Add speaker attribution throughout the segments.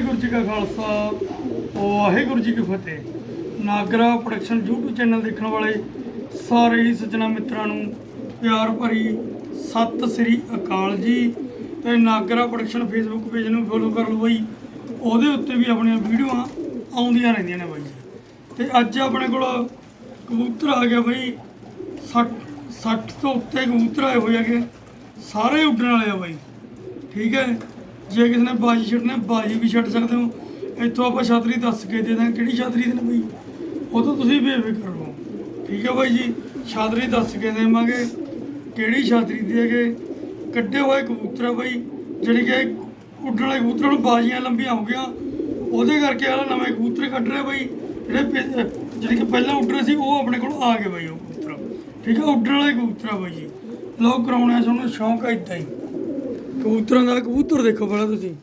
Speaker 1: ਵਾਹਿਗੁਰੂ ਜੀ ਕਾ ਖਾਲਸਾ ਵਾਹਿਗੁਰੂ ਜੀ ਕੀ ਫਤਿਹ। Nagra production YouTube channel ਦੇਖਣ ਵਾਲੇ ਸਾਰੇ ਹੀ ਸੱਜਣਾ ਮਿੱਤਰਾਂ ਨੂੰ ਪਿਆਰ ਭਰੀ ਸਤਿ ਸ੍ਰੀ ਅਕਾਲ ਜੀ। ਤੇ ਨਾਗਰਾ ਪ੍ਰੋਡਕਸ਼ਨ ਫੇਸਬੁੱਕ ਪੇਜ ਨੂੰ ਫੋਲੋ ਕਰ ਲਓ ਬਾਈ। ਉਹਦੇ ਉੱਤੇ ਵੀ ਆਪਣੀਆਂ ਵੀਡੀਓਆਂ ਆਉਂਦੀਆਂ ਰਹਿੰਦੀਆਂ ਨੇ ਬਾਈ। ਤੇ ਅੱਜ ਆਪਣੇ ਕੋਲ ਕਬੂਤਰ ਆ ਗਿਆ ਬਾਈ। 60 60 ਤੋਂ ਉੱਤੇ ਕਬੂਤਰ ਆਏ ਹੋਏ ਹੈਗੇ। ਸਾਰੇ ਉੱਡਣ ਵਾਲੇ ਆ ਬਾਈ। ਠੀਕ ਹੈ। ਜੇ ਕਿਸੇ ਨੇ ਬਾਜੀ ਛੱਡਣਾ ਬਾਜੀ ਵੀ ਛੱਡ ਸਕਦੇ ਹੋ। ਇੱਥੋਂ ਆਪਾਂ ਛਾਤਰੀ ਦੱਸ ਕੇ ਦੇ ਦਾਂ ਕਿਹੜੀ ਛਾਤਰੀ ਦੇਣਾ ਬਈ? ਉਹ ਤੋਂ ਤੁਸੀਂ ਬੇਫਿਕਰ ਰਹੋ। ਠੀਕ ਹੈ ਬਾਈ ਜੀ, ਛਾਤਰੀ ਦੱਸ ਕੇ ਦੇਵਾਂਗੇ, ਕਿਹੜੀ ਛਾਤਰੀ ਦੀ ਹੈਗੇ? ਕੱਢੇ ਹੋਏ ਕਬੂਤਰ ਆ ਬਾਈ ਜਿਹੜੇ ਕਿ ਉੱਡਣ ਵਾਲੇ ਕਬੂਤਰਾਂ ਨੂੰ ਬਾਜੀਆਂ ਲੰਬੀਆਂ ਹੋ ਗਈਆਂ। ਉਹਦੇ ਕਰਕੇ ਆਲਾ ਨਵੇਂ ਕਬੂਤਰ ਕੱਢ ਰਹੇ ਬਾਈ। ਜਿਹੜੇ ਜਿਹੜੇ ਕਿ ਪਹਿਲਾਂ ਉੱਡ ਰਹੇ ਸੀ, ਉਹ ਆਪਣੇ ਕੋਲ ਆ ਗਏ ਬਾਈ ਉਹ ਕਬੂਤਰ। ਠੀਕ ਹੈ, ਉੱਡਣ ਵਾਲੇ ਕਬੂਤਰ ਆ ਬਾਈ ਜੀ। ਲੋਕ ਕਰਾਉਣੇ ਆ ਤੁਹਾਨੂੰ ਸ਼ੌਂਕ ਹੈ ਇਦਾਂ ਹੀ। ਕਬੂਤਰਾਂ ਦਾ ਕਬੂਤਰ ਦੇਖੋ ਪਹਿਲਾਂ ਤੁਸੀਂ।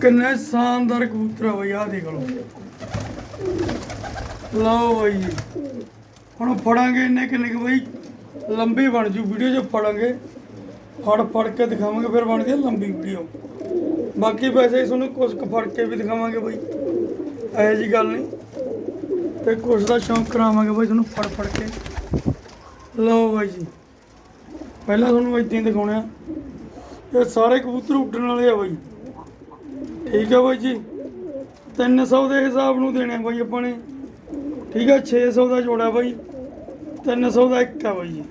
Speaker 1: ਕਿੰਨੇ ਸ਼ਾਨਦਾਰ ਕਬੂਤਰ ਆ ਬਈ, ਆਹ ਦੇਖ ਲਓ। ਲਓ ਬਈ। ਜੀ। ਹੁਣ ਫੜਾਂਗੇ ਇੰਨੇ ਕਿੰਨੇ ਕੁ ਬਈ, ਲੰਬੀ ਬਣ ਜੂ ਵੀਡੀਓ 'ਚ ਫੜਾਂਗੇ। ਫੜ ਫੜ ਕੇ ਦਿਖਾਵਾਂਗੇ, ਫਿਰ ਬਣਦੀ ਆ ਲੰਬੀ ਵੀਡੀਓ। ਬਾਕੀ ਵੈਸੇ ਤੁਹਾਨੂੰ ਕੁਝ ਕੁ ਫੜ ਕੇ ਵੀ ਦਿਖਾਵਾਂਗੇ ਬਈ। ਇਹੋ ਜੀ ਗੱਲ ਨਹੀਂ। ਤੇ ਕੁਛ ਦਾ ਸ਼ੌਂਕ ਕਰਾਵਾਂਗੇ ਬਈ ਤੁਹਾਨੂੰ ਫੜ ਫੜ ਕੇ। ਲਓ ਬਾਈ ਜੀ। ਪਹਿਲਾਂ ਤੁਹਾਨੂੰ ਇੱਦਾਂ ਹੀ ਦਿਖਾਉਣੇ ਆ। ਇਹ ਸਾਰੇ ਕਬੂਤਰ ਉੱਡਣ ਵਾਲੇ ਆ ਬਾਈ। ਠੀਕ ਆ ਬਾਈ ਜੀ। 300 ਦੇ ਹਿਸਾਬ ਨੂੰ ਦੇਣੇ ਆ ਬਾਈ ਆਪਾਂ ਨੇ। ਠੀਕ ਆ 600 ਦਾ ਜੋੜਾ ਬਾਈ। 300 ਦਾ ਇੱਕ ਆ ਬਾਈ ਜੀ।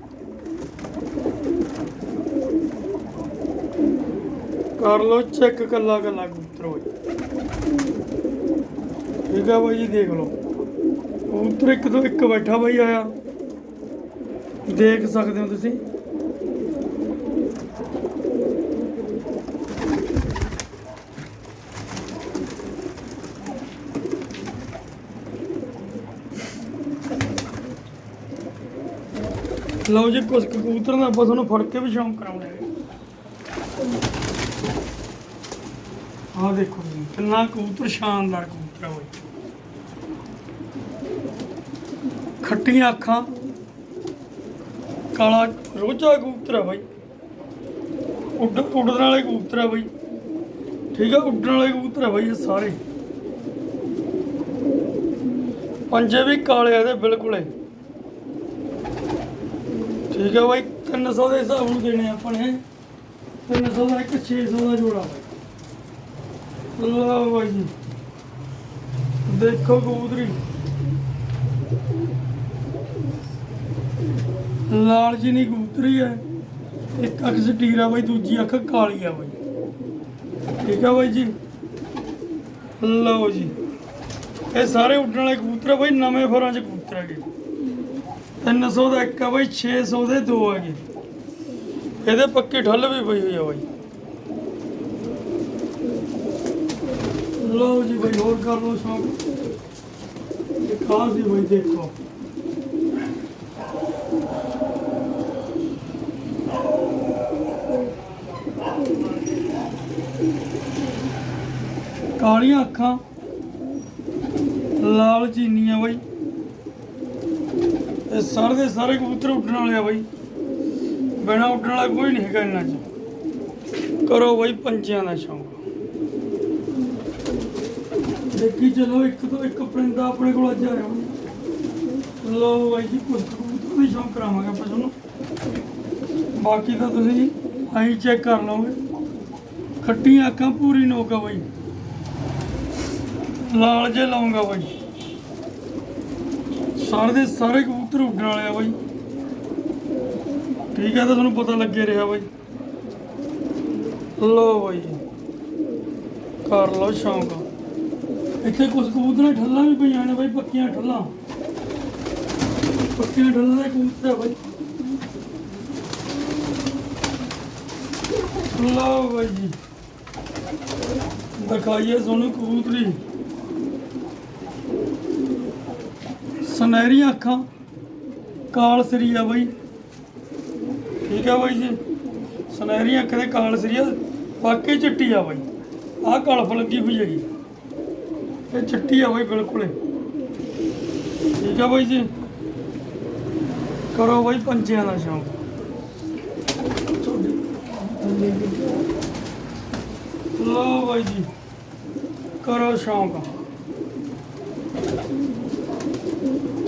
Speaker 1: ਕਰ ਲਓ ਚੈੱਕ ਕੱਲਾ ਕੱਲਾ ਕਬੂਤਰ ਬਾਈ। ਠੀਕ ਆ ਬਾਈ ਜੀ, ਦੇਖ ਲਓ। ਕਬੂਤਰ ਇੱਕ ਤੋਂ ਇੱਕ ਬੈਠਾ ਬਾਈ ਆਇਆ। ਦੇਖ ਸਕਦੇ ਹੋ ਤੁਸੀਂ। ਲਓ ਜੀ ਕੁਝ ਕਬੂਤਰ ਕਬੂਤਰਾਂ ਦਾ ਆਪਾਂ ਤੁਹਾਨੂੰ ਫੜ ਕੇ ਵੀ ਸ਼ੌਂਕ ਕਰਾਉਣਾ ਹੈ। ਦੇਖੋ ਜੀ, ਕਿੰਨਾ ਕਬੂਤਰ ਸ਼ਾਨਦਾਰ ਕਬੂਤਰ ਆ ਖੱਟੀਆਂ ਅੱਖਾਂ। ਕਾਲਾ, ਰੋਜਾ ਕਬੂਤਰ ਆ ਬਾਈ। ਉੱਡ ਉੱਡਣ ਵਾਲੇ ਕਬੂਤਰ ਆ ਬਾਈ। ਠੀਕ ਆ, ਉੱਡਣ ਵਾਲੇ ਕਬੂਤਰ ਆ ਬਾਈ ਇਹ ਸਾਰੇ। ਪੰਜੇ ਵੀ ਕਾਲੇ ਆ ਇਹਦੇ, ਬਿਲਕੁਲ ਹੀ ਠੀਕ ਹੈ ਬਾਈ 300 ਦੇ ਹਿਸਾਬ ਨੂੰ ਦੇਣੇ ਆ ਆਪਾਂ ਨੇ। 300 ਦਾ ਇੱਕ 600 ਦਾ ਜੋੜਾ ਬਾਈ। ਲਓ ਬਾਈ ਜੀ। ਦੇਖੋ ਕਬੂਤਰੀ। ਲਾਲ ਜੀ ਨਹੀਂ ਕਬੂਤਰੀ ਹੈ, ਇੱਕ ਅੱਖ ਸਟੀਰਾ ਬਾਈ, ਦੂਜੀ ਅੱਖ ਕਾਲੀ ਆ ਬਾਈ। ਠੀਕ ਆ ਬਾਈ ਜੀ। ਲਓ ਜੀ। ਇਹ ਸਾਰੇ ਉੱਡਣ ਵਾਲੇ ਕਬੂਤਰ ਆ ਬਾਈ, ਨਵੇਂ ਫਰਾਂ 'ਚ ਕਬੂਤਰ ਹੈਗੇ। 300 ਦਾ ਇੱਕ ਆ ਬਾਈ 600 ਦੇ ਦੋ ਹੈਗੇ ਇਹਦੇ ਪੱਕੇ ਠੱਲ ਵੀ ਪਈ ਹੋਈ ਆ ਬਾਈ। ਲਓ ਜੀ ਬਾਈ, ਹੋਰ ਕਰ ਲਓ ਸ਼ੌਂਕ। ਇਹ ਖਾਸ ਹੀ ਬਾਈ, ਦੇਖੋ। ਕਾਲੀਆਂ ਅੱਖਾਂ। ਲਾਲ ਚੀਨੀਆਂ ਬਾਈ। ਇਹ ਸਾਰੇ ਦੇ ਸਾਰੇ ਕਬੂਤਰ ਉੱਡਣ ਵਾਲੇ ਆ ਬਾਈ। ਬਿਨਾ ਉੱਡਣ ਵਾਲਾ ਕੋਈ ਨਹੀਂ ਹੈਗਾ ਇਹਨਾਂ 'ਚ। ਕਰੋ ਬਾਈ ਪੰਛੀਆਂ ਦਾ ਸ਼ੌਂਕ। ਦੇਖੀ ਚਲੋ, ਇੱਕ ਤੋਂ ਇੱਕ ਪਰਿੰਦਾ ਆਪਣੇ ਕੋਲ ਅੱਜ ਆਇਆ ਹੋਇਆ। ਲਓ ਬਾਈ ਜੀ, ਕੁਝ ਕਬੂਤਰ ਦੀ ਸ਼ੌਂਕ ਕਰਾਵਾਂਗੇ ਆਪਾਂ ਤੁਹਾਨੂੰ। ਬਾਕੀ ਤਾਂ ਤੁਸੀਂ ਆਈ ਚੈੱਕ ਕਰ ਲਓਗੇ। ਖੱਟੀਆਂ ਅੱਖਾਂ, ਪੂਰੀ ਨੋਕ ਆ ਬਾਈ। ਲਾਲ ਜੇ ਲਾਉਂਗਾ ਬਾਈ। ਸਾਰੇ ਦੇ ਸਾਰੇ ਕਬੂਤਰ ਉੱਡਣ ਵਾਲੇ ਆ ਬਾਈ। ਠੀਕ ਹੈ ਤਾਂ ਤੁਹਾਨੂੰ ਪਤਾ ਲੱਗੇ ਰਿਹਾ ਬਾਈ। ਲੋ ਬਾਈ ਜੀ। ਕਰ ਲਓ ਸ਼ੌਂਕ। ਇੱਥੇ ਕੁਝ ਕਬੂਤਰਾਂ ਠੱਲਾਂ ਵੀ ਪਈਆਂ ਨੇ ਬਾਈ, ਪੱਕੀਆਂ ਠੱਲਾਂ। ਪੱਕੀਆਂ ਠੱਲਾਂ ਦੇ ਕਬੂਤਰ ਆ ਬਾਈ। ਲਓ ਬਾਈ ਜੀ, ਦਿਖਾਈਏ ਤੁਹਾਨੂੰ ਕਬੂਤਰੀ। ਸੁਨਹਿਰੀਆਂ ਅੱਖਾਂ। ਕਾਲ ਸਰੀ ਆ ਬਾਈ। ਠੀਕ ਆ ਬਾਈ ਜੀ? ਸੁਨਹਿਰੀਆਂ ਅੱਖਾਂ ਦੇ ਕਾਲ ਸਰੀ ਆ। ਬਾਕੀ ਚਿੱਟੀ ਆ ਬਾਈ। ਆਹ ਕਲਫ ਲੱਗੀ ਹੋਈ ਹੈਗੀ। ਇਹ ਚਿੱਟੀ ਆ ਬਾਈ, ਬਿਲਕੁਲ। ਠੀਕ ਆ ਬਾਈ ਜੀ? ਕਰੋ ਬਾਈ ਪੰਛੀਆਂ ਦਾ ਸ਼ੌਂਕ। ਲਓ ਬਾਈ ਜੀ, ਕਰੋ ਸ਼ੌਂਕ।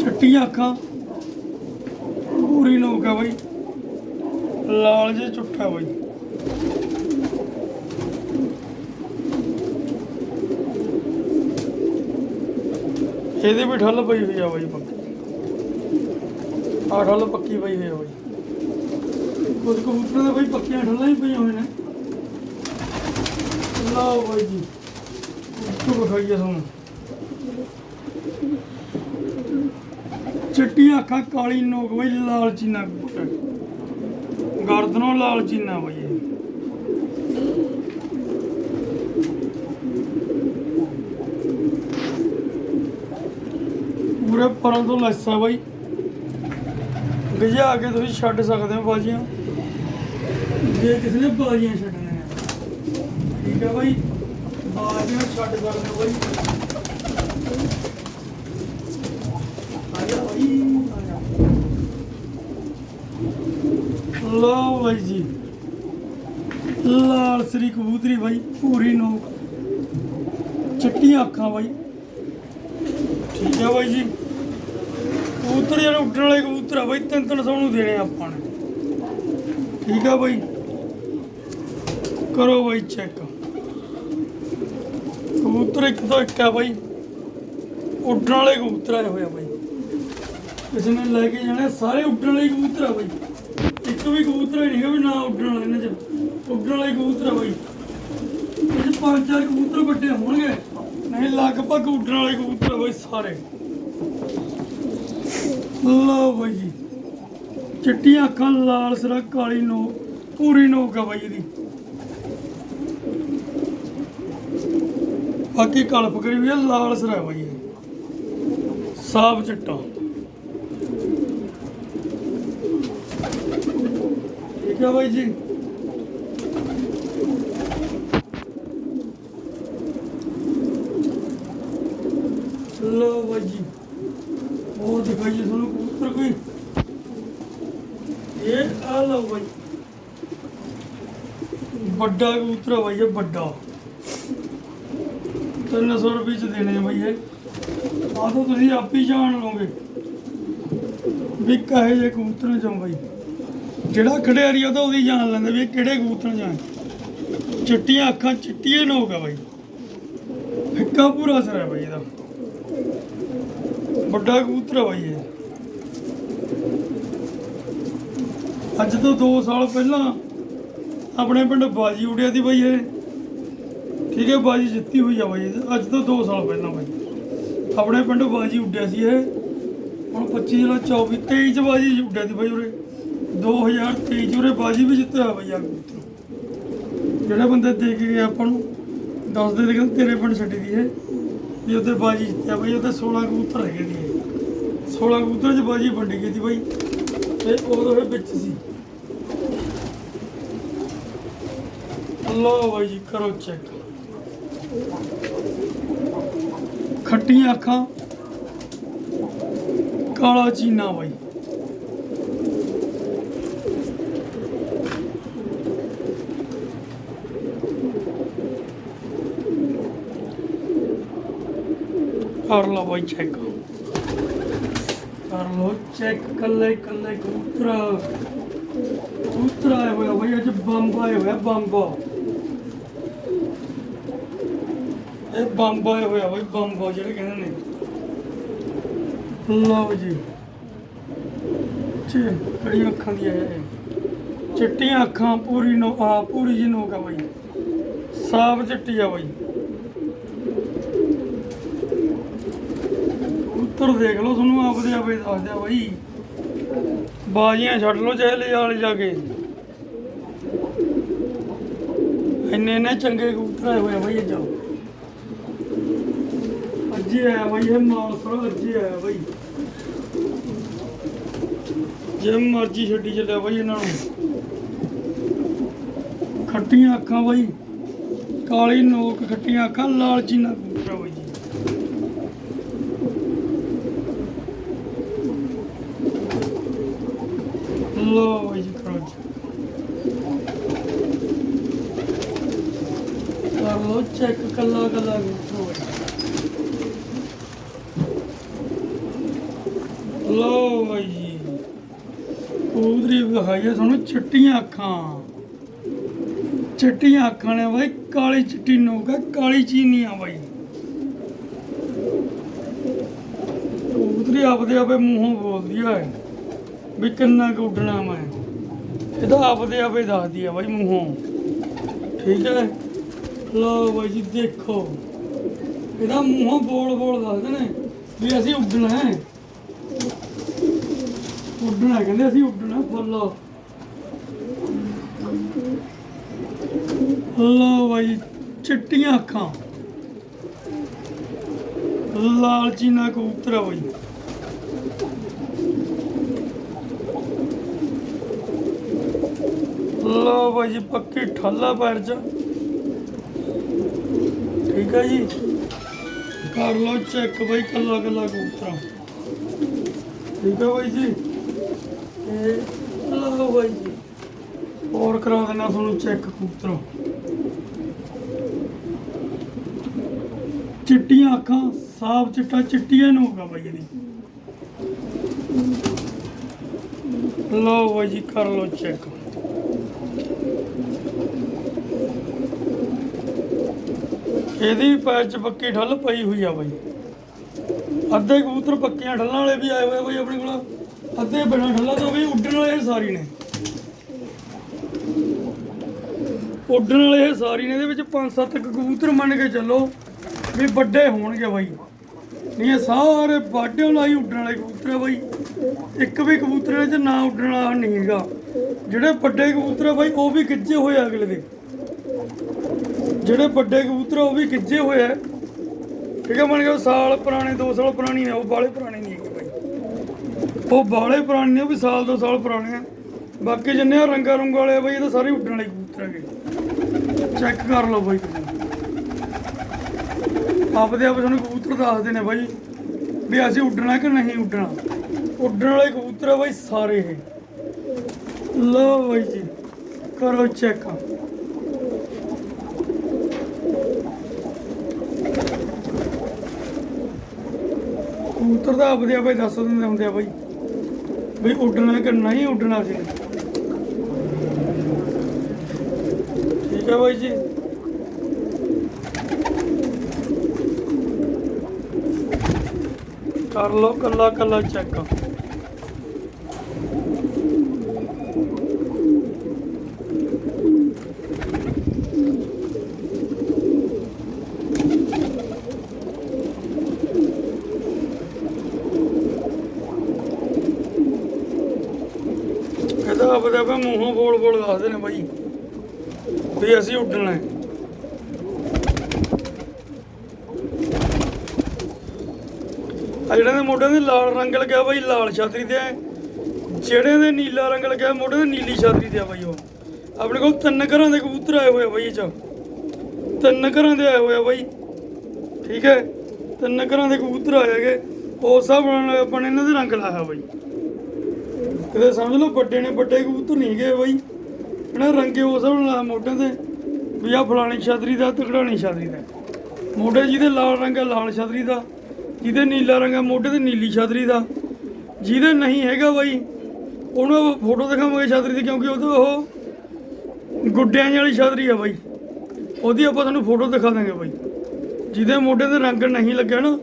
Speaker 1: ਚਿੱਟੀਆਂ ਅੱਖਾਂ। ਪੂਰੀ ਨੋਕ ਆ ਬਾਈ। ਲਾਲ ਜੇ ਚੁੱਟਾ ਬਾਈ। ਇਹਦੇ ਵੀ ਠੱਲ ਪਈ ਹੋਈ ਆ ਬਾਈ ਪੱਕੀ। ਆ ਠੱਲ ਪੱਕੀ ਪਈ ਹੋਈ ਆ ਬਾਈ। ਕੁਝ ਕਬੂਤਰਾਂ ਦੇ ਬਾਈ ਪੱਕੀਆਂ ਠੱਲਾਂ ਹੀ ਪਈਆਂ ਹੋਈਆਂ ਨੇ। ਲਓ ਬਾਈ ਜੀ। ਉੱਤੋਂ ਵਿਖਾਈਏ ਤੁਹਾਨੂੰ। ਚਿੱਟੀਆਂ ਅੱਖਾਂ, ਕਾਲੀ ਨੋਕ ਬਈ ਲਾਲ ਚੀਨਾ ਕਬੂਤਰ ਗਰਦਨੋਂ ਲਾਲ ਚੀਨਾ ਬਈ ਪੂਰੇ ਪਰਾਂ ਤੋਂ ਲੈਸਾ ਬਾਈ। ਗਜਾ ਕੇ ਤੁਸੀਂ ਛੱਡ ਸਕਦੇ ਹੋ ਬਾਜੀਆਂ। ਜੇ ਕਿਸੇ ਨੇ ਬਾਜੀਆਂ ਛੱਡਣੀਆਂ ਠੀਕ ਹੈ ਬਾਈ। ਬਾਜੀਆਂ ਛੱਡ ਸਕਦੇ ਹੋ ਬਾਈ। ਲਓ ਬਾਈ ਜੀ। ਲਾਲ ਸ੍ਰੀ ਕਬੂਤਰੀ ਬਾਈ ਪੂਰੀ ਨੋਕ। ਚਿੱਟੀਆਂ ਅੱਖਾਂ ਬਾਈ। ਠੀਕ ਹੈ ਬਾਈ ਜੀ। ਕਬੂਤਰ ਜਿਹੜੇ ਉੱਡਣ ਵਾਲੇ ਕਬੂਤਰ ਆ ਬਾਈ, ਤਿੰਨ ਤਿੰਨ ਸੌ ਨੂੰ ਦੇਣੇ ਆਪਾਂ ਨੇ। ਠੀਕ ਆ ਬਾਈ। ਕਰੋ ਬਾਈ ਚੈੱਕ। ਕਬੂਤਰ ਇੱਕ ਤੋਂ ਇੱਕ ਆ ਬਾਈ। ਉੱਡਣ ਵਾਲੇ ਕਬੂਤਰ ਆਏ ਹੋਏ ਆ ਬਾਈ। ਕਿਸੇ ਨੇ ਲੈ ਕੇ ਜਾਣੇ ਸਾਰੇ ਉੱਡਣ ਵਾਲੇ ਕਬੂਤਰ ਆ ਬਾਈ। ਇੱਕ ਵੀ ਕਬੂਤਰ ਨਹੀਂ ਹੈਗਾ ਵੀ ਨਾ ਉੱਡਣ ਵਾਲੇ ਇਹਨਾਂ ਚ। ਉੱਡਣ ਵਾਲੇ ਕਬੂਤਰ ਆ ਬਾਈ। ਇਹ ਪੰਜ ਚਾਰ ਕਬੂਤਰ ਵੱਡੇ ਹੋਣਗੇ। ਨਹੀਂ, ਲਗਭਗ ਉੱਡਣ ਵਾਲੇ ਕਬੂਤਰ ਆ ਬਾਈ ਸਾਰੇ। ਲਓ ਬਾਈ ਜੀ। ਚਿੱਟੀਆਂ ਅੱਖਾਂ ਲਾਲ ਸਿਰਾ, ਕਾਲੀ ਨੋ ਪੂਰੀ ਨੋਕ ਆ ਬਾਈ ਇਹਦੀ। ਬਾਕੀ ਕਲਪ ਕਰੀ ਵੀ ਆ, ਲਾਲ ਸਿਰਾ ਬਾਈ ਸਾਫ਼ ਚਿੱਟਾ। ਠੀਕ ਬਾਈ ਜੀ। ਲਓ ਬਾਈ ਜੀ। ਹੋਰ ਦਿਖਾਈਏ ਤੁਹਾਨੂੰ ਕਬੂਤਰ ਕੋਈ। ਇਹ ਆ ਲਓ ਬਾਈ। ਵੱਡਾ ਕਬੂਤਰ ਆ ਬਾਈ ਇਹ, ਵੱਡਾ। 300 ਰੁਪਏ ਚ ਦੇਣੇ ਆ ਬਾਈ ਇਹ। ਆ ਤਾਂ ਤੁਸੀਂ ਆਪ ਹੀ ਜਾਣ ਲਓਗੇ। ਵੀ ਕਹੇ ਜੇ ਕਬੂਤਰ ਚੋਂ ਬਾਈ। ਜਿਹੜਾ ਖੜਿਆਰੀ ਉਹਦਾ ਉਹਦੀ ਜਾਣ ਲੈਂਦਾ ਵੀ ਇਹ ਕਿਹੜੇ ਕਬੂਤਰ ਜਾਣ। ਚਿੱਟੀਆਂ ਅੱਖਾਂ ਚਿੱਟੀਆਂ ਨੋਕ ਆ ਬਾਈ। ਫਿੱਕਾ ਪੂਰਾ ਸਰ ਹੈ ਬਾਈ ਇਹਦਾ। ਵੱਡਾ ਕਬੂਤਰ ਆ ਬਾਈ ਇਹ। ਅੱਜ ਤੋਂ 2 ਸਾਲ ਪਹਿਲਾਂ ਆਪਣੇ ਪਿੰਡ ਬਾਜੀ ਉੜਿਆ ਦੀ ਬਾਈ ਇਹ। ਠੀਕ ਹੈ, ਬਾਜੀ ਜਿੱਤੀ ਹੋਈ ਆ ਬਾਈ। ਅੱਜ ਤੋਂ 2 ਸਾਲ ਪਹਿਲਾਂ ਬਾਈ। ਆਪਣੇ ਪਿੰਡ ਬਾਜੀ ਉੱਡਿਆ ਸੀ ਇਹ। ਹੁਣ 25 ਜਿਹੜਾ 24 23 ਚ ਬਾਜੀ ਉੱਡਿਆ ਸੀ ਬਾਈ ਉਰੇ। 2023 ਚ ਉਰੇ ਬਾਜੀ ਵੀ ਜਿੱਤਿਆ ਹੋਇਆ ਬਾਈ ਆ ਕਬੂਤਰ ਜਿਹੜੇ ਬੰਦੇ ਦੇ ਕੇ ਗਏ ਆਪਾਂ ਨੂੰ ਦੱਸਦੇ ਤੇ ਕਹਿੰਦੇ ਤੇਰੇ ਪਿੰਡ ਛੱਡੀ ਦੀ ਇਹ, ਵੀ ਉਹਦੇ ਬਾਜੀ ਜਿੱਤਿਆ ਬਾਈ ਉਹਦੇ 16 ਕਬੂਤਰ ਹੈਗੇ ਦੀ ਇਹ 16 ਕਬੂਤਰਾਂ ਚ ਬਾਜੀ ਵੰਡੀ ਗਈ ਸੀ ਬਾਈ, ਤੇ ਉਦੋਂ ਇਹ ਵਿੱਚ ਸੀ। ਲਓ ਬਾਈ ਜੀ, ਕਰੋ ਚੈੱਕ ਖੱਟੀਆਂ ਅੱਖਾਂ, ਕਾਲਾ ਚੀਨਾ ਬਾਈ। ਕਰ ਲਓ ਬਾਈ ਚੈੱਕ ਕਰ ਲਓ ਚੈੱਕ ਕੱਲੇ ਕੱਲੇ ਕਬੂਤਰ ਕਬੂਤਰ ਆਏ ਹੋਏ ਆ ਅੱਜ ਬੰਬ ਆਏ ਹੋਇਆ ਬੰਬ ਇਹ ਬੰਬ ਆਏ ਹੋਏ ਆ ਬੰਬ ਜਿਹੜੇ ਕਹਿੰਦੇ ਨੇ ਲਓ ਜੀ ਚੇ ਕੜੀਆਂ ਅੱਖਾਂ ਦੀ ਹੈ ਚਿੱਟੀਆਂ ਅੱਖਾਂ ਪੂਰੀ ਨੋ ਆ ਪੂਰੀ ਜੀ ਨੋਕ ਆ ਬਾਈ ਸਾਫ਼ ਚਿੱਟੀ ਆ ਬਾਈ ਉੱਤਰ ਦੇਖ ਲਓ, ਤੁਹਾਨੂੰ ਆਪਦੇ ਆਪੇ ਦੱਸ ਦਿਆ ਬਾਈ। ਬਾਜੀਆਂ ਛੱਡ ਲਓ ਚਾਹੇ ਲੈ ਵਾਲੇ ਜਾ ਕੇ। ਇੰਨੇ ਇੰਨੇ ਚੰਗੇ ਕਬੂਤਰ ਆਏ ਹੋਏ ਬਾਈ ਅੱਜ ਅੱਜ ਆਇਆ ਬਾਈ, ਇਹ ਮਾਨਸਰ ਅੱਜ ਆਇਆ ਬਾਈ। ਜੇ ਮਰਜ਼ੀ ਛੱਡੀ ਚੱਲਿਆ ਬਾਈ ਇਹਨਾਂ ਨੂੰ। ਖੱਟੀਆਂ ਅੱਖਾਂ ਬਾਈ। ਕਾਲੀ ਨੋਕ ਖੱਟੀਆਂ ਅੱਖਾਂ, ਲਾਲਚੀ ਚੀਨਾ ਕਬੂਤਰ ਆ ਬਾਈ ਜੀ ਲੋ ਬਾਈ ਜੀ ਕਰੋ ਕਰ ਲਓ ਚੈੱਕ ਕੱਲਾ ਕੱਲਾ ਵੇਖੋ। ਬਾਈ ਲਓ ਜੀ। ਕਬੂਤਰੀ ਵਿਖਾਈ ਹੈ ਚਿੱਟੀਆਂ ਅੱਖਾਂ। ਚਿੱਟੀਆਂ ਅੱਖਾਂ ਨੇ ਬਾਈ, ਕਾਲੀ ਚਿੱਟੀ ਨੋਕ ਹੈ ਕਾਲੀ ਚੀਨੀ ਆ ਬਾਈ। ਕਬੂਤਰੀ ਆਪਦੇ ਆਪੇ ਮੂੰਹੋਂ ਬੋਲਦੀ ਹੈ ਵੀ ਕਿੰਨਾ ਕੁ ਉੱਡਣਾ ਮੈਂ। ਇਹਦਾ ਆਪਦੇ ਆਪੇ ਦੱਸਦੀ ਆ ਬਾਈ ਮੂੰਹੋਂ। ਠੀਕ ਹੈ? ਲਓ ਬਾਈ ਜੀ, ਦੇਖੋ। ਇਹਦਾ ਮੂੰਹੋਂ ਬੋਲ ਬੋਲ ਦੱਸਦੇ ਨੇ ਵੀ ਅਸੀਂ ਉੱਡਣਾ ਹੈ। ਉੱਡਣਾ ਕਹਿੰਦੇ ਅਸੀਂ ਉੱਡਣਾ ਫੁੱਲ। ਲਓ ਬਾਈ ਚਿੱਟੀਆਂ ਅੱਖਾਂ। ਲਾਲਚੀ ਨਾ ਕਬੂਤਰ ਆ ਬਾਈ। ਲਓ ਬਾਈ ਜੀ, ਪੱਕੀ ਠੱਲਾ ਪੈਰ ਚ। ਠੀਕ ਹੈ ਜੀ। ਕਰ ਲਓ ਚੈੱਕ ਬਾਈ ਕੱਲਾ ਕੱਲਾ ਕਬੂਤਰ। ਠੀਕ ਹੈ ਬਾਈ ਜੀ। ਇਹ ਲਓ ਬਾਈ ਜੀ। ਹੋਰ ਕਰਾ ਦੇਣਾ ਤੁਹਾਨੂੰ ਚੈੱਕ ਕਬੂਤਰ। ਚਿੱਟੀਆਂ ਅੱਖਾਂ, ਸਾਫ਼ ਚਿੱਟਾ, ਚਿੱਟੀਆਂ ਨੂੰ ਹੋਗਾ ਬਾਈ ਇਹਦੀ। ਲਓ ਬਾਈ ਜੀ, ਕਰ ਲਓ ਚੈੱਕ ਇਹਦੀ ਪੈਰ ਚ ਪੱਕੀ ਠੱਲ ਪਈ ਹੋਈ ਆ ਬਾਈ। ਅੱਧੇ ਕਬੂਤਰ ਪੱਕੀਆਂ ਠੱਲਾਂ ਵਾਲੇ ਵੀ ਆਏ ਹੋਏ ਬਾਈ ਆਪਣੇ ਕੋਲ। ਅੱਧੇ ਬਿਨਾਂ ਠੱਲਾਂ ਤੋਂ ਵੀ ਉੱਡਣ ਵਾਲੇ ਸਾਰੀ ਨੇ। ਉੱਡਣ ਵਾਲੇ ਇਹ ਸਾਰੀ ਨੇ, ਇਹਦੇ ਵਿੱਚ ਪੰਜ ਸੱਤ ਕੁ ਕਬੂਤਰ ਮੰਨ ਕੇ ਚੱਲੋ ਵੀ ਵੱਡੇ ਹੋਣਗੇ ਬਾਈ। ਨਹੀਂ, ਇਹ ਸਾਰੇ ਬਾਡਿਆਂ ਲਾਈ ਉੱਡਣ ਵਾਲੇ ਕਬੂਤਰ ਆ ਬਾਈ। ਇੱਕ ਵੀ ਕਬੂਤਰ ਇਹਦੇ ਨਾ ਉੱਡਣ ਵਾਲਾ ਨਹੀਂ ਜਿਹੜੇ ਵੱਡੇ ਕਬੂਤਰ ਆ ਬਾਈ, ਉਹ ਵੀ ਗਿੱਜੇ ਹੋਏ ਅਗਲੇ ਦੇ। ਜਿਹੜੇ ਵੱਡੇ ਕਬੂਤਰ ਆ, ਉਹ ਵੀ ਗਿੱਜੇ ਹੋਏ ਆ। ਠੀਕ ਹੈ ਮੰਨ ਕੇ ਸਾਲ ਪੁਰਾਣੇ 2 ਸਾਲ ਪੁਰਾਣੀ ਨੇ ਉਹ ਬਾਲੇ ਪੁਰਾਣੇ ਨਹੀਂ ਹੈਗੇ ਬਾਈ। ਉਹ ਬਾਲੇ ਪੁਰਾਣੇ ਨੇ ਉਹ ਵੀ ਸਾਲ, ਦੋ ਸਾਲ ਪੁਰਾਣੇ ਆ। ਬਾਕੀ ਜਿੰਨੇ ਆ ਰੰਗਾ ਰੰਗ ਵਾਲੇ ਆ ਬਾਈ, ਇਹ ਤਾਂ ਸਾਰੇ ਉੱਡਣ ਵਾਲੇ ਕਬੂਤਰ ਹੈਗੇ। ਚੈੱਕ ਕਰ ਲਓ ਬਾਈ ਆਪਦੇ ਆਪ ਸਾਨੂੰ ਕਬੂਤਰ ਦੱਸਦੇ ਨੇ ਬਾਈ ਵੀ ਅਸੀਂ ਉੱਡਣਾ ਕਿ ਨਹੀਂ ਉੱਡਣਾ। ਉੱਡਣ ਵਾਲੇ ਕਬੂਤਰ ਆ ਬਾਈ ਸਾਰੇ ਇਹ। ਲਓ ਬਾਈ ਜੀ, ਕਰੋ ਚੈੱਕ। ਕਬੂਤਰ ਆਪਦੇ ਆਪੇ ਦੱਸ ਦਿੰਦੇ ਹੁੰਦੇ ਆ ਬਾਈ। ਵੀ ਉੱਡਣਾ ਕਿ ਨਹੀਂ ਉੱਡਣਾ ਸੀ? ਠੀਕ ਹੈ ਬਾਈ ਜੀ। ਕਰ ਲਓ ਕੱਲਾ ਕੱਲਾ ਚੈੱਕ ਇਹਦਾ ਆਪਦੇ ਆਪੇ ਮੂੰਹੋਂ ਬੋਲ ਬੋਲ ਦੱਸਦੇ ਨੇ ਬਾਈ। ਵੀ ਅਸੀਂ ਉੱਡਣਾ ਹੈ। ਆ ਜਿਹੜੇ ਦੇ ਮੋਢੇ ਦੇ ਲਾਲ ਰੰਗ ਲੱਗਿਆ ਬਾਈ, ਲਾਲ ਛਾਤਰੀ ਤੇ ਜਿਹੜੇ ਦੇ ਨੀਲਾ ਰੰਗ ਲੱਗਿਆ ਮੋਢੇ ਦੇ ਨੀਲੀ ਛਾਤਰੀ ਤੇ ਆ ਬਾਈ ਉਹ। ਆਪਣੇ ਕੋਲ ਤਿੰਨ ਘਰਾਂ ਦੇ ਕਬੂਤਰ ਆਏ ਹੋਏ ਆ ਬਾਈ ਇਹ ਚ। ਤਿੰਨ ਘਰਾਂ ਦੇ ਆਏ ਹੋਏ ਆ ਬਾਈ। ਠੀਕ ਹੈ? ਤਿੰਨ ਘਰਾਂ ਦੇ ਕਬੂਤਰ ਆਏ ਹੈਗੇ। ਉਸ ਹਿਸਾਬ ਨਾਲ ਆਪਾਂ ਨੇ ਇਹਨਾਂ ਦੇ ਰੰਗ ਲਾਇਆ ਬਾਈ। ਕਿਤੇ ਸਮਝ ਲਓ ਵੱਡੇ ਨੇ ਵੱਡੇ ਕਬੂਤਰ ਨਹੀਂ ਗਏ ਬਾਈ। ਇਹਨਾਂ ਰੰਗੇ ਉਸ ਹਿਸਾਬ ਨਾਲ ਮੋਢਿਆਂ ਤੇ ਵੀ ਆ ਫਲਾਣੀ ਛਾਤਰੀ ਦਾ ਤਕੜਾਣੀ ਛਾਤਰੀ ਦਾ। ਮੋਢੇ ਜਿਹਦੇ ਲਾਲ ਰੰਗ ਹੈ ਲਾਲ ਛਤਰੀ ਦਾ। ਜਿਹਦੇ ਨੀਲਾ ਰੰਗ ਹੈ ਮੋਢੇ ਤੇ ਨੀਲੀ ਛਤਰੀ ਦਾ। ਜਿਹਦੇ ਨਹੀਂ ਹੈਗਾ ਬਾਈ, ਉਹਨੂੰ ਆਪਾਂ ਫੋਟੋ ਦਿਖਾਵਾਂਗੇ ਛਤਰੀ ਦੀ ਕਿਉਂਕਿ ਉਹਦੇ ਉਹ ਗੁੱਡਿਆਂ ਵਾਲੀ ਛਤਰੀ ਆ ਬਾਈ। ਉਹਦੀ ਆਪਾਂ ਤੁਹਾਨੂੰ ਫੋਟੋ ਦਿਖਾ ਦਾਂਗੇ ਬਾਈ। ਜਿਹਦੇ ਮੋਢੇ ਤੇ ਰੰਗ ਨਹੀਂ ਲੱਗਿਆ ਨਾ,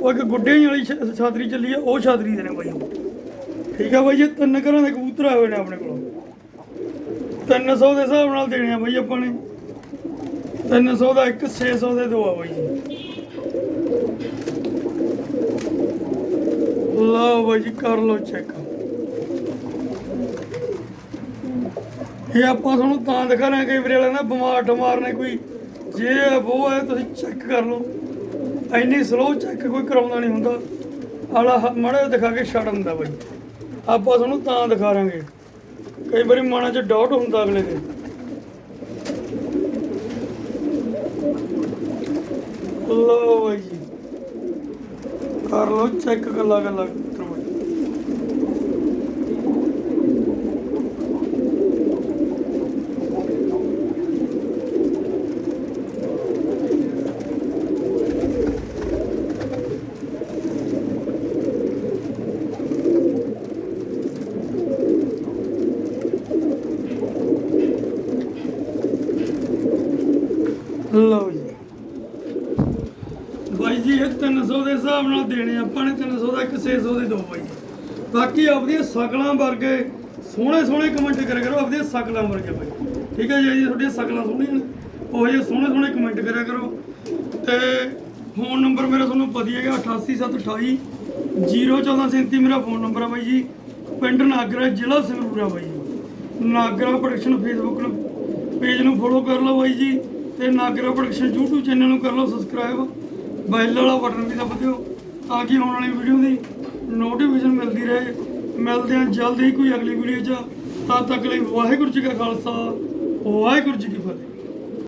Speaker 1: ਉਹ ਇੱਕ ਗੁੱਡਿਆਂ ਵਾਲੀ ਛ- ਛਤਰੀ ਚੱਲੀ ਆ, ਉਹ ਛਤਰੀ ਦੇ ਨੇ ਬਾਈ ਠੀਕ ਆ ਬਾਈ ਜੀ, ਤਿੰਨ ਘਰਾਂ ਦੇ ਕਬੂਤਰ ਆਏ ਹੋਏ ਨੇ ਆਪਣੇ ਕੋਲ। 300 ਦੇ ਹਿਸਾਬ ਨਾਲ ਦੇਣੇ ਆ ਬਾਈ ਆਪਾਂ ਨੇ। 300 ਦਾ ਇੱਕ 600 ਦੇ ਦੋ ਆ ਬਾਈ ਜੀ। ਲਓ ਬਾਈ ਜੀ, ਕਰ ਲਓ ਚੈੱਕ ਇਹ ਆਪਾਂ ਤੁਹਾਨੂੰ ਤਾਂ ਦਿਖਾ ਰਹੇ ਹਾਂ ਕਈ ਵਾਰੀ ਵਾਲੇ ਨਾ ਬਿਮਾਰ ਠਮਾਰ ਨੇ ਕੋਈ। ਜੇ ਹੈ ਉਹ ਹੈ ਤੁਸੀਂ ਚੈੱਕ ਕਰ ਲਓ। ਇੰਨੀ ਸਲੋ ਚੈੱਕ ਕੋਈ ਕਰਾਉਂਦਾ ਨਹੀਂ ਹੁੰਦਾ। ਆਲਾ ਮੜੇ ਦਿਖਾ ਕੇ ਛੱਡ ਦਿੰਦਾ ਬਾਈ। ਆਪਾਂ ਤੁਹਾਨੂੰ ਤਾਂ ਦਿਖਾ ਰਾਂਗੇ ਕਈ ਵਾਰੀ ਮਨਾਂ 'ਚ ਡਾਊਟ ਹੁੰਦਾ ਅਗਲੇ ਦੇ। ਲਓ ਜੀ। ਕਰ ਲਓ ਚੈੱਕ ਗੱਲਾਂ ਗੱਲਾਂ ਕਰੋ ਲਓ ਜੀ ਬਾਈ ਜੀ ਇਹ 300 ਦੇ ਹਿਸਾਬ ਨਾਲ ਦੇਣੇ ਆਪਾਂ ਨੇ 300 ਦਾ ਇੱਕ 600 ਦੇ ਦੋ ਬਾਈ ਬਾਕੀ ਆਪਦੀਆਂ ਸ਼ਕਲਾਂ ਵਰਗੇ ਸੋਹਣੇ ਸੋਹਣੇ ਕਮੈਂਟ ਕਰਿਆ ਕਰੋ ਆਪਦੀਆਂ ਸ਼ਕਲਾਂ ਵਰਗੇ ਬਾਈ। ਠੀਕ ਹੈ ਜੀ ਜੀ ਤੁਹਾਡੀਆਂ ਸ਼ਕਲਾਂ ਸੋਹਣੀਆਂ ਨੇ। ਉਹ ਜਿਹੇ ਸੋਹਣੇ ਸੋਹਣੇ ਕਮੈਂਟ ਕਰਿਆ ਕਰੋ। ਤੇ ਫੋਨ ਨੰਬਰ ਮੇਰਾ ਤੁਹਾਨੂੰ ਪਤਾ ਹੀ ਹੈਗਾ 88728 01437 ਮੇਰਾ ਫੋਨ ਨੰਬਰ ਆ ਬਾਈ ਜੀ। ਪਿੰਡ ਨਾਗਰਾ, ਜ਼ਿਲ੍ਹਾ ਸੰਗਰੂਰ ਆ ਬਾਈ ਜੀ। ਨਾਗਰਾ ਪ੍ਰੋਡਕਸ਼ਨ ਫੇਸਬੁੱਕ ਪੇਜ ਨੂੰ ਫੋਲੋ ਕਰ ਲਓ ਬਾਈ ਜੀ। ਤੇ ਨਾਗਰਾ ਪ੍ਰੋਡਕਸ਼ਨ YouTube ਚੈਨਲ ਨੂੰ ਕਰ ਲਓ ਸਬਸਕ੍ਰਾਈਬ ਬੈਲ ਵਾਲਾ ਬਟਨ ਵੀ ਦਬਾ ਦਿਓ। ਤਾਂ ਕਿ ਆਉਣ ਵਾਲੀ ਵੀਡੀਓ ਦੀ ਨੋਟੀਫਿਕੇਸ਼ਨ ਮਿਲਦੀ ਰਹੇ। ਮਿਲਦੇ ਹਾਂ ਜਲਦ ਹੀ ਕੋਈ ਅਗਲੀ ਵੀਡੀਓ 'ਚ। ਤਦ ਤੱਕ ਲਈ ਵਾਹਿਗੁਰੂ ਜੀ ਕਾ ਖਾਲਸਾ, ਵਾਹਿਗੁਰੂ ਜੀ ਕੀ ਫਤਿਹ।